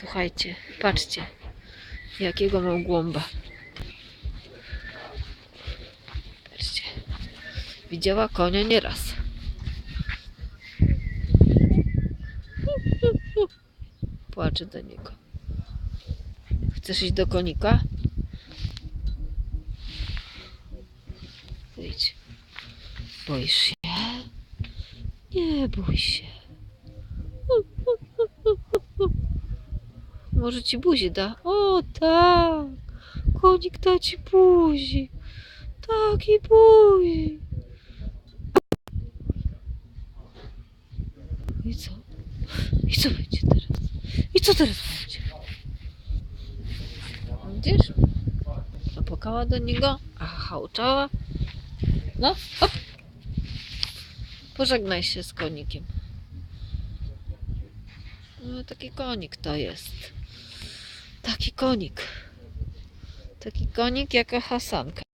Słuchajcie, patrzcie, jakiego mam głąba. Patrzcie. Widziała konia nieraz. Płacze do niego. Chcesz iść do konika? Idź. Boisz się? Nie bój się. Może ci buzi da? O tak! Konik da ci buzi. Taki buzi. I co? I co będzie teraz? I co teraz będzie? Widzisz? Zapłakała do niego, a hałczała. No, hop. Pożegnaj się z konikiem. No, taki konik to jest. Taki konik. Taki konik jaka Hasanka.